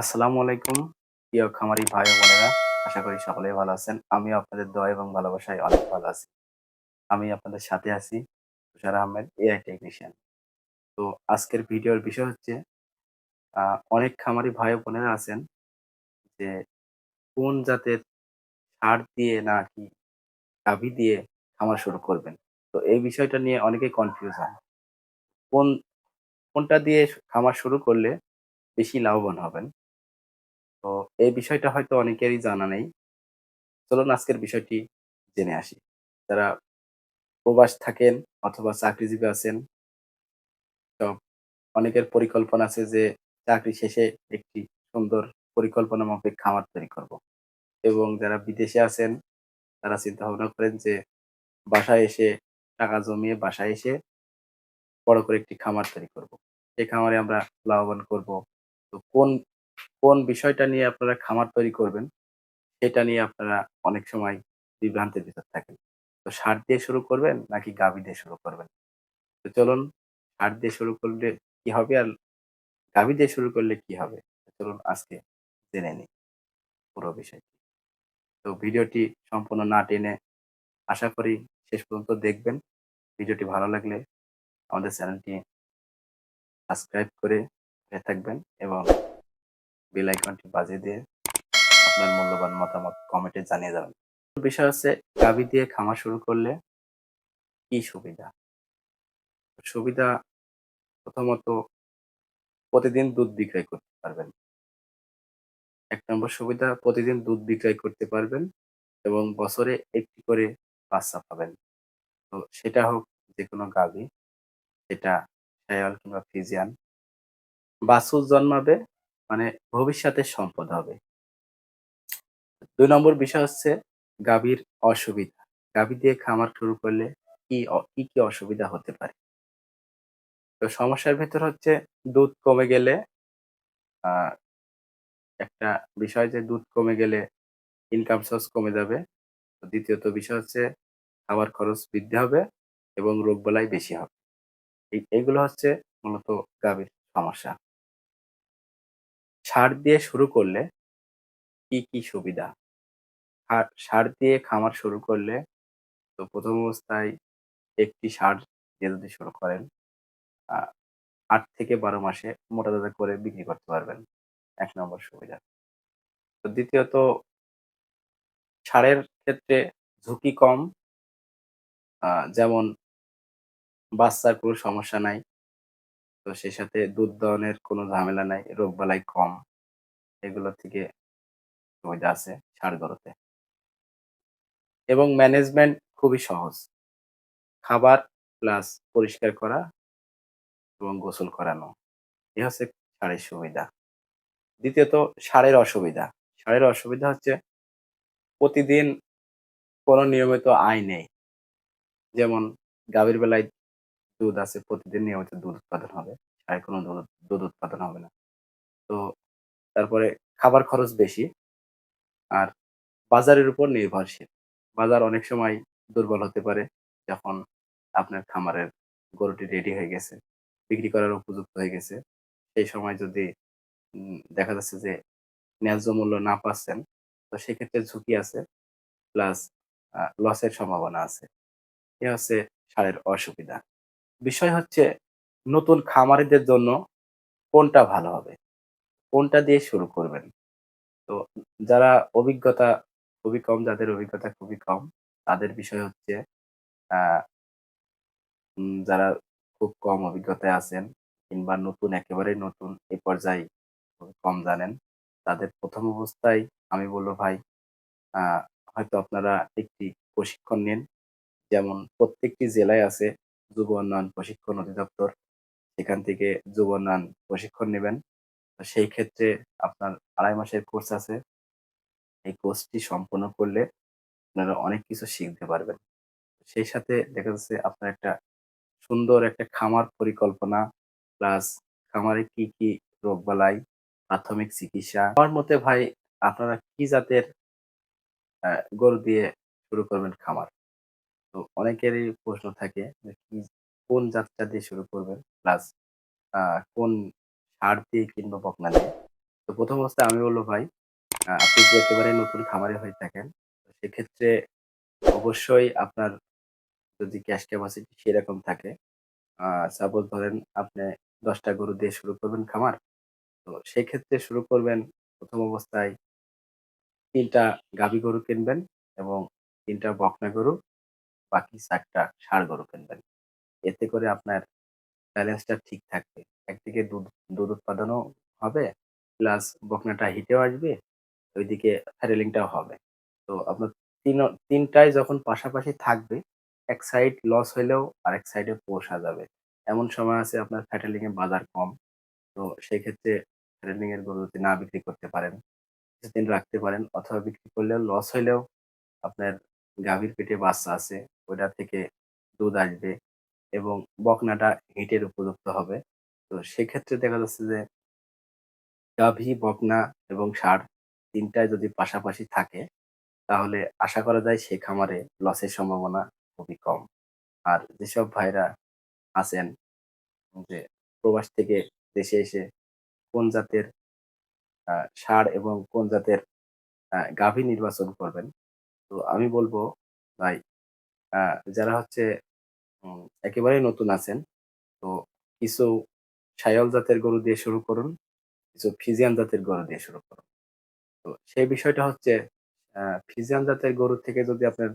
আসসালামু আলাইকুম। প্রিয় খামারি ভাই বোনেরা, আশা করি সকলেই ভালো আছেন। আমি আপনাদের দোয়া এবং ভালোবাসায় অনেক ভালো আছি। আমি আপনাদের সাথে আছি তুষার আহমেদ, এআই টেকনিশিয়ান তো আজকের ভিডিওর বিষয় হচ্ছে অনেক খামারি ভাই বোনেরা আছেন যে কোন জাতের সার দিয়ে নাকি গাভী দিয়ে খামার শুরু করবেন। তো এই বিষয়টা নিয়ে অনেকেই কনফিউজ হন কোন, কোনটা দিয়ে খামার শুরু করলে বেশি লাভবান হবেন? তো এই বিষয়টা হয়তো অনেকেরই জানা নেই। চলুন আজকের বিষয়টি জেনে আসি। যারা প্রবাস থাকেন অথবা চাকরিজীবী আছেন সব অনেকের পরিকল্পনা আছে যে চাকরি শেষে একটি সুন্দর পরিকল্পনা মাফিক খামার তৈরি করব। এবং যারা বিদেশে আছেন, তারা চিন্তা ভাবনা করেন যে বাসায় এসে টাকা জমিয়ে বাসায় এসে বড় করে একটি খামার তৈরি করব। সেই খামারে আমরা লাভবান করব। তো কোন কোন বিষয়টা নিয়ে আপনারা খামার তৈরি করবেন, সেটা নিয়ে আপনারা অনেক সময় বিভ্রান্তের ভিতর থাকেন। তো সার দিয়ে শুরু করবেন নাকি গাভী দিয়ে শুরু করবেন? তো চলুন, সার দিয়ে শুরু করলে কি হবে আর গাভী দিয়ে শুরু করলে কি হবে? চলুন আজকে জেনে নিই পুরো বিষয়টি। তো ভিডিওটি সম্পূর্ণ না টেনে আশা করি শেষ পর্যন্ত দেখবেন। ভিডিওটি ভালো লাগলে আমাদের চ্যানেলটি সাবস্ক্রাইব করে থাকবেন এবং বেল আইকনটি বাজিয়ে দিয়ে আপনার মূল্যবান মতামত কমেন্টে জানিয়ে যাবেন বিষয় হচ্ছে গাভী দিয়ে খামার শুরু করলে কি সুবিধা? সুবিধা প্রথমত প্রতিদিন দুধ বিক্রয় করতে পারবেন। এক নম্বর সুবিধা, প্রতিদিন দুধ বিক্রয় করতে পারবেন এবং বছরে একটি করে বাচ্চা পাবেন। তো সেটা হোক যে কোনো গাভী সেটা শায়াল কিংবা ফিজিয়ান। বাছুর জন্মাবে মানে ভবিষ্যতে সম্পদ হবে। দুই নম্বর বিষয় হচ্ছে গাভীর অসুবিধা। গাভী দিয়ে খামার শুরু করলে কি কি কি অসুবিধা হতে পারে? তো সমস্যার ভেতর হচ্ছে দুধ কমে গেলে একটা বিষয় যে দুধ কমে গেলে ইনকাম সোর্স কমে যাবে। দ্বিতীয়ত বিষয় হচ্ছে খাবার খরচ বৃদ্ধি হবে এবং রোগবালাই বেশি হবে। এই এইগুলো হচ্ছে মূলত গাভীর সমস্যা। সার দিয়ে শুরু করলে কি কি সুবিধা? আর সার দিয়ে খামার শুরু করলে তো প্রথম অবস্থায় একটি সার দিয়ে যদি শুরু করেন আট থেকে বারো মাসে মোটা তাজা করে বিক্রি করতে পারবেন। এক নম্বর সুবিধা। তো দ্বিতীয়ত, সারের ক্ষেত্রে ঝুঁকি কম। যেমন বাচ্চার কোনো সমস্যা নাই তো সেই সাথে দুধ দহনের কোনো ঝামেলা নাই, রোগবালাই কম। এগুলো থেকে সুবিধা আছে সারগুলোতে এবং ম্যানেজমেন্ট খুবই সহজ। খাবার প্লাস পরিষ্কার করা এবং গোসল করানো, এ হচ্ছে সারের সুবিধা। দ্বিতীয়ত, সারের অসুবিধা। সারের অসুবিধা হচ্ছে প্রতিদিন কোনো নিয়মিত আয় নেই। যেমন গাভীর বেলায় দুধ আছে প্রতিদিন নিয়মিত দুধ উৎপাদন হবে। সারে কোনো দুধ উৎপাদন হবে না। তো তারপরে খাবার খরচ বেশি আর বাজারের উপর নির্ভরশীল। বাজার অনেক সময় দুর্বল হতে পারে যখন আপনার খামারের গরুটি রেডি হয়ে গেছে, বিক্রি করার উপযুক্ত হয়ে গেছে। সেই সময় যদি দেখা যাচ্ছে যে ন্যায্য মূল্য না পাচ্ছেন, তো সেক্ষেত্রে ঝুঁকি আছে প্লাস লসের সম্ভাবনা আছে। এ হচ্ছে সারের অসুবিধা। বিষয় হচ্ছে নতুন খামারিদের জন্য কোনটা ভালো হবে? কোনটা দিয়ে শুরু করবেন? তো যারা অভিজ্ঞতা খুবই কম, যাদের অভিজ্ঞতা খুবই কম, তাদের বিষয় হচ্ছে যারা খুব কম অভিজ্ঞতায় আছেন কিংবা নতুন একেবারে নতুন এ পর্যায়ে কম জানেন, তাদের প্রথম অবস্থায় আমি বলব ভাই হয়তো আপনারা একটি প্রশিক্ষণ নিন। যেমন প্রত্যেকটি জেলায় আছে যুব উন্নয়ন প্রশিক্ষণ অধিদপ্তর, সেখান থেকে যুব উন্নয়ন প্রশিক্ষণ নেবেন। সেই ক্ষেত্রে আপনার আড়াই মাসের কোর্স আছে। এই কোর্সটি সম্পন্ন করলে আপনারা অনেক কিছু শিখতে পারবেন। সেই সাথে দেখা যাচ্ছে আপনার একটা সুন্দর একটা খামার পরিকল্পনা, প্লাস খামারে কি কি রোগবালাই প্রাথমিক চিকিৎসা। আমার মতে ভাই, আপনারা কি জাতের গরু দিয়ে শুরু করবেন খামার? তো অনেকেরই প্রশ্ন থাকে যে কি কোন জাতটা দিয়ে শুরু করবেন প্লাস কোন সার দিয়ে কিংবা বকনা দিয়ে তো প্রথম অবস্থায় আমি বলব ভাই আপনি যদি একেবারে নতুন খামারে হয়ে থাকেন, সেক্ষেত্রে অবশ্যই আপনার যদি ক্যাশ ক্যাপাসিটি সেরকম থাকে, সাপোজ ধরেন আপনি দশটা গরু দিয়ে শুরু করবেন খামার। তো সেক্ষেত্রে শুরু করবেন প্রথম অবস্থায় তিনটা গাভী গরু কিনবেন এবং তিনটা বকনা গরু, বাকি ৪ টা ষাঁড় গরু কিনবেন। এতে করে আপনার ব্যালেন্সটা ঠিক থাকবে। একদিকে দুধ দুধ উৎপাদনও হবে, প্লাস বকনাটা হিটেও আসবে, ওইদিকে ফ্যাটেলিংটাও হবে। তো আপনার তিন অ ৩ টাই যখন পাশাপাশি থাকবে, এক সাইড লস হইলেও এক সাইডে পোষা যাবে। এমন সময় আছে আপনার ফ্যাটেলিং এ বাজার কম। তো সেক্ষেত্রে ফ্যাটেলিং এর গরু যদি না বিক্রি করতে পারেন, কিছুদিন রাখতে পারেন অথবা বিক্রি করলেও লস হইলেও আপনার গাভীর পেটে বাচ্চা আছে, ওইটা থেকে দুধ আসবে এবং বকনাটা হিটের উপযুক্ত হবে। তো সেক্ষেত্রে দেখা যাচ্ছে যে গাভী, বকনা এবং ৩ টাই যদি পাশাপাশি থাকে, তাহলে আশা করা যায় সে খামারে লসের সম্ভাবনা খুবই কম। আর যেসব ভাইরা আছেন যে প্রবাস থেকে দেশে এসে কোন জাতের ষাঁড় এবং কোন জাতের গাভী নির্বাচন করবেন। তো আমি বলব ভাই আ যারা হচ্ছে উম একেবারেই নতুন আছেন, তো কিছু সায়ল জাতের গরু দিয়ে শুরু করুন, কিছু ফিজিয়ান জাতের গরু দিয়ে শুরু করুন। তো সেই বিষয়টা হচ্ছে আ ফ্রিজিয়ান জাতের গরু থেকে যদি আপনার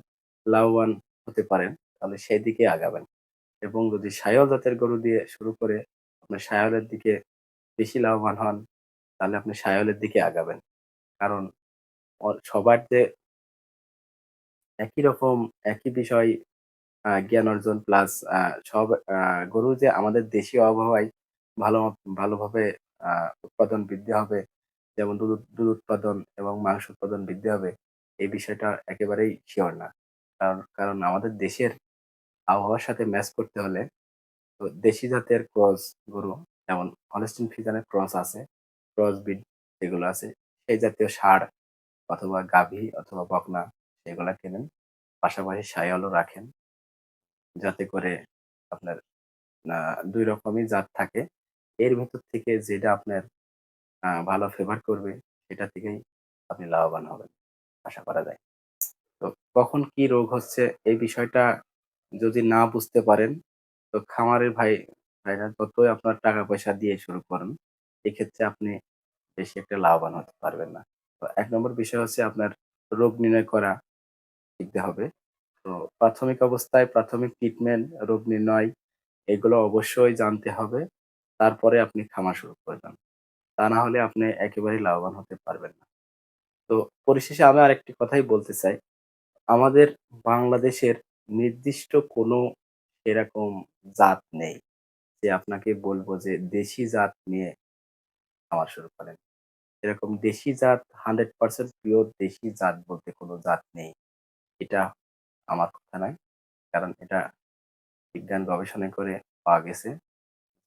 লাভবান হতে পারেন, তাহলে সেই দিকে আগাবেন। এবং যদি সায়ল জাতের গরু দিয়ে শুরু করে আপনার সায়লের দিকে বেশি লাভবান হন, তাহলে আপনি সায়লের দিকে আগাবেন। কারণ সবার যে একই রকম একই বিষয় জ্ঞান অর্জন প্লাস সব গরু যে আমাদের দেশীয় আবহাওয়ায় ভালো ভালোভাবে উৎপাদন বৃদ্ধি হবে, যেমন দুধ দুধ উৎপাদন এবং মাংস উৎপাদন বৃদ্ধি হবে, এই বিষয়টা একেবারেই সিওর না। কারণ কারণ আমাদের দেশের আবহাওয়ার সাথে ম্যাচ করতে হলে তো দেশি জাতের ক্রস গরু যেমন হলস্টিন ফ্রিজিয়ানের ক্রস আছে, ক্রস ব্রিড যেগুলো আছে, সেই জাতীয় ষাঁড় অথবা গাভী অথবা বকনা সেগুলা কেনেন। পাশাপাশি শাহিওয়ালও রাখেন। যাতে করে আপনার ২ রকমই জাত থাকে। এর ভেতর থেকে যেটা আপনার ভালো ফেভার করবে, সেটা থেকেই আপনি লাভবান হবেন। আশা করা যায়। তো কখন কি রোগ হচ্ছে এই বিষয়টা যদি না বুঝতে পারেন, তো খামারের ভাই ভাইরা যতই আপনার টাকা পয়সা দিয়ে শুরু করুন, এক্ষেত্রে আপনি বেশি একটা লাভবান হতে পারবেন না। তো এক নম্বর বিষয় হচ্ছে আপনার রোগ নির্ণয় করা শিখতে হবে। তো প্রাথমিক অবস্থায় প্রাথমিক ট্রিটমেন্ট, রোগ নির্ণয় এগুলো অবশ্যই জানতে হবে। তারপরে আপনি খামার শুরু করবেন। তা না হলে আপনি একেবারেই লাভবান হতে পারবেন না। তো পরিশেষে আমি আরেকটি কথাই বলতে চাই। আমাদের বাংলাদেশের নির্দিষ্ট কোনো এরকম জাত নেই। যে আপনাকে বলব যে দেশি জাত নিয়ে খামার শুরু করেন। এরকম দেশি জাত 100% পিওর দেশি জাত বলতে কোনো জাত নেই। এটা আমার কথা নয়। কারণ এটা বিজ্ঞান গবেষণা করে পাওয়া গেছে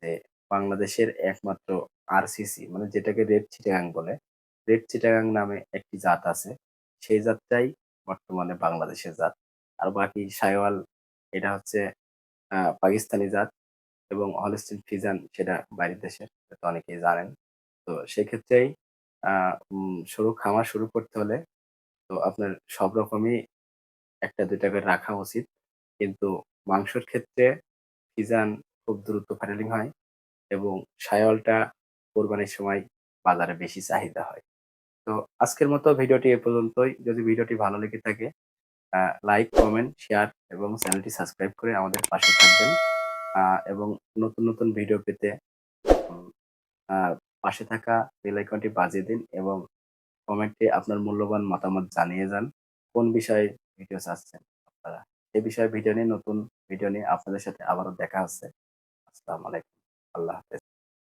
যে বাংলাদেশের একমাত্র আরসিসি মানে যেটাকে রেড চিটাগাং বলে, রেড চিটাগাং নামে একটি জাত আছে। সেই জাতটাই বর্তমানে বাংলাদেশের জাত। আর বাকি শাহিওয়াল এটা হচ্ছে পাকিস্তানি জাত এবং হলস্টিন ফিজান সেটা বাইরের দেশের। এটা অনেকেই জানেন। তো সেক্ষেত্রেই শুরু খামার শুরু করতে হলে তো আপনার সব রকমই ১ টা ২ টা করে রাখা উচিত। কিন্তু মাংসের ক্ষেত্রে ফ্রিজিয়ান খুব দ্রুত ফ্যাটেলিং হয় এবং শাহিওয়ালটা কোরবানির সময় বাজারে বেশি চাহিদা হয়। তো আজকের মতো ভিডিওটি এ পর্যন্তই। যদি ভিডিওটি ভালো লেগে থাকে লাইক, কমেন্ট, শেয়ার এবং চ্যানেলটি সাবস্ক্রাইব করে আমাদের পাশে থাকবেন। এবং নতুন, নতুন ভিডিও পেতে পাশে থাকা বেল আইকনটি বাজিয়ে দিন এবং কমেন্টে আপনার মূল্যবান মতামত জানিয়ে যান। কোন বিষয়ে ভিডিও চাচ্ছেন আপনারা। এ বিষয়ে ভিডিও নিয়ে, নতুন ভিডিও নিয়ে আপনাদের সাথে আবারও দেখা হচ্ছে। আসসালামু আলাইকুম। আল্লাহ হাফেজ।